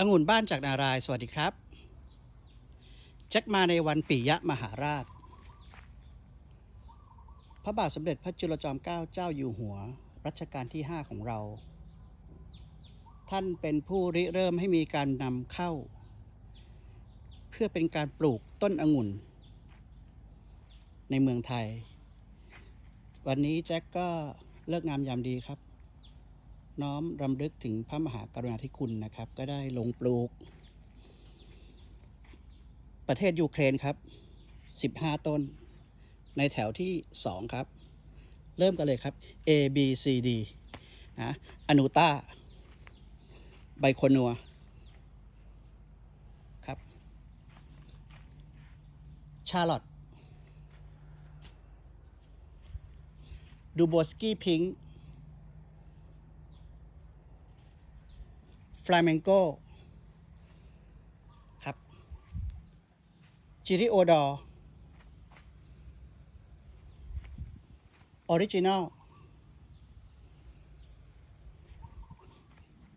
องุ่นบ้านจากนาราย สวัสดีครับ แจ็คมาในวันปิยะมหาราช พระบาทสมเด็จพระจุลจอมเกล้าเจ้าอยู่หัว รัชกาลที่ 5 ของเรา ท่านเป็นผู้ริเริ่มให้มีการนำเข้า เพื่อเป็นการปลูกต้นองุ่น ในเมืองไทย วันนี้แจ็คก็เลิกงามยามดีครับ น้อมรำลึกถึงพระมหากรุณาธิคุณนะครับ ก็ได้ลงปลูก ประเทศยูเครนครับ 15 ต้น ในแถวที่ 2 ครับ เริ่มกันเลยครับ A B C D นะอนูต้า ไบโคนัวครับ ชาร์ลอตดูโบสกี้พิงค์ ลาเมนโกครับจิริโอดอร์ออริจินอล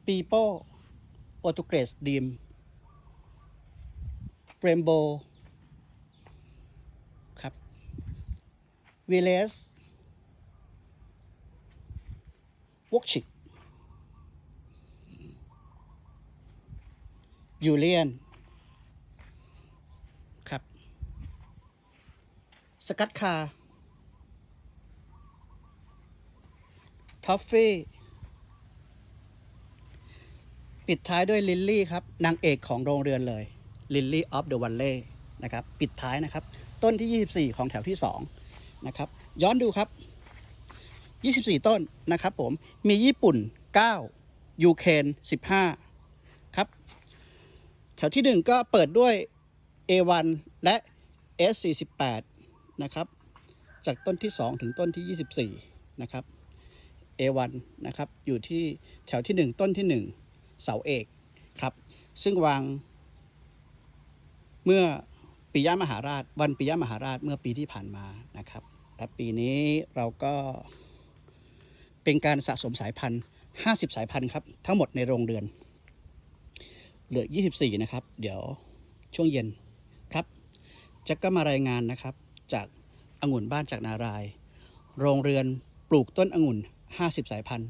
ปีโป้โปรตุเกสดีมเฟรมโบครับวิเลสวอกชิก ยูเลียน ครับ สกัดคาทอฟฟี่ ปิดท้ายด้วยลิลลี่ครับ นางเอกของโรงเรือนเลยลิลลี่ออฟเดอะวันเล่นะครับ ปิดท้ายนะครับ ต้นที่ 24 ของแถวที่ 2 นะครับ ย้อนดูครับ 24 ต้นนะครับผม มีญี่ปุ่น 9 ยูเครน15 ครับ วที่ 1 ก็เปิดด้วย A1 และ S48 นะครับ จากต้นที่ 2 ถึงต้นที่ 24 นะครับ A1 นะครับ อยู่ที่แถวที่ 1 ต้นที่ 1 เสาเอกครับ ซึ่งวางเมื่อปิยมหาราช วันปิยมหาราชเมื่อปีที่ผ่านมานะครับ และปีนี้เราก็เป็นการสะสมสายพันธุ์ 50 สายพันธุ์ครับ ทั้งหมดในโรงเรือน เหลือ 24 นะครับ เดี๋ยวช่วงเย็นครับแจ็กก็มารายงานนะครับ จากองุ่นบ้านจากนาราย โรงเรือนปลูกต้นองุ่น 50 สายพันธุ์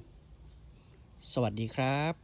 สวัสดีครับ